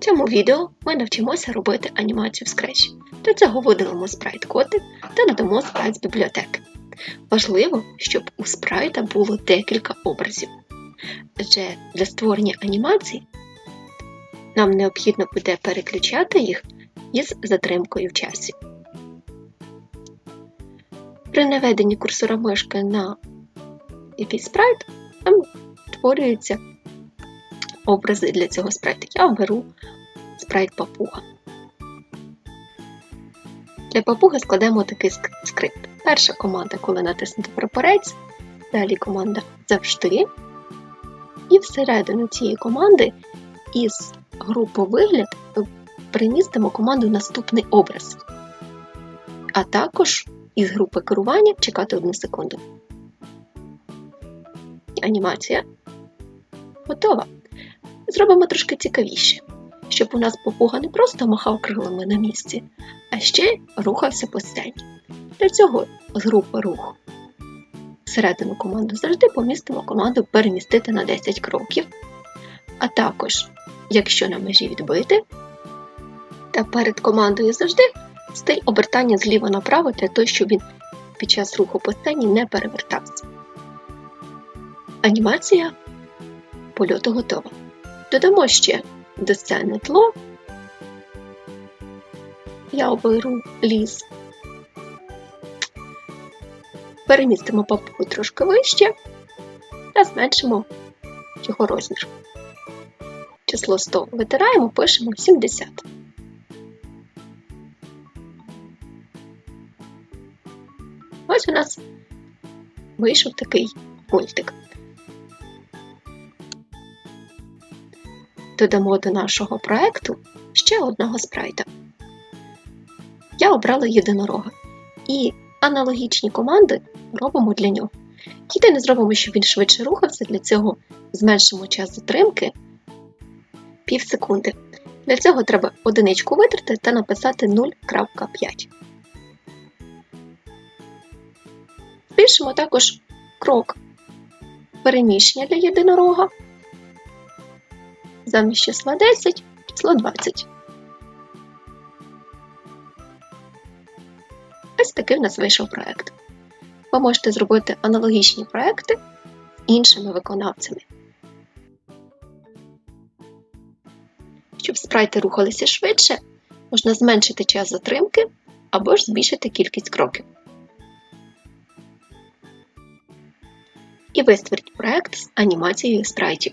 В цьому відео ми навчимося робити анімацію в Scratch. Для цього видалимо спрайт котик та надамо спрайт з бібліотеки. Важливо, щоб у спрайта було декілька образів. Адже для створення анімації нам необхідно буде переключати їх із затримкою в часі. При наведенні курсора мишки на якийсь спрайт, там створюються образи для цього спрайту. Я оберу спрайт папуга. Для папуги складемо такий скрипт. Перша команда, коли натиснути прапорець, далі команда завжди. І всередину цієї команди із групи вигляд примістимо команду наступний образ. А також із групи керування чекати одну секунду. Анімація готова. Зробимо трошки цікавіше, щоб у нас попуга не просто махав крилами на місці, а ще рухався по сцені. Для цього з групи рух всередину команду завжди помістимо команду перемістити на 10 кроків. А також, якщо на межі відбити, та перед командою завжди стиль обертання зліва направо для того, щоб він під час руху по сцені не перевертався. Анімація польоту готова. Додамо ще до тло. Я оберу ліс. Перемістимо папугу трошки вище та зменшимо його розмір. Число 100 витираємо, пишемо 70. Ось у нас вийшов такий мультик. Додамо до нашого проекту ще одного спрайта. Я обрала єдинорога. І аналогічні команди робимо для нього. Єдине зробимо, щоб він швидше рухався, для цього зменшимо час затримки пів секунди. Для цього треба одиничку витрати та написати 0.5. Збільшимо також крок переміщення для єдинорога замість числа 10 число 20. Ось такий в нас вийшов проект. Ви можете зробити аналогічні проекти з іншими виконавцями. Щоб спрайти рухалися швидше, можна зменшити час затримки або ж збільшити кількість кроків. І ви створіть проект з анімацією спрайтів.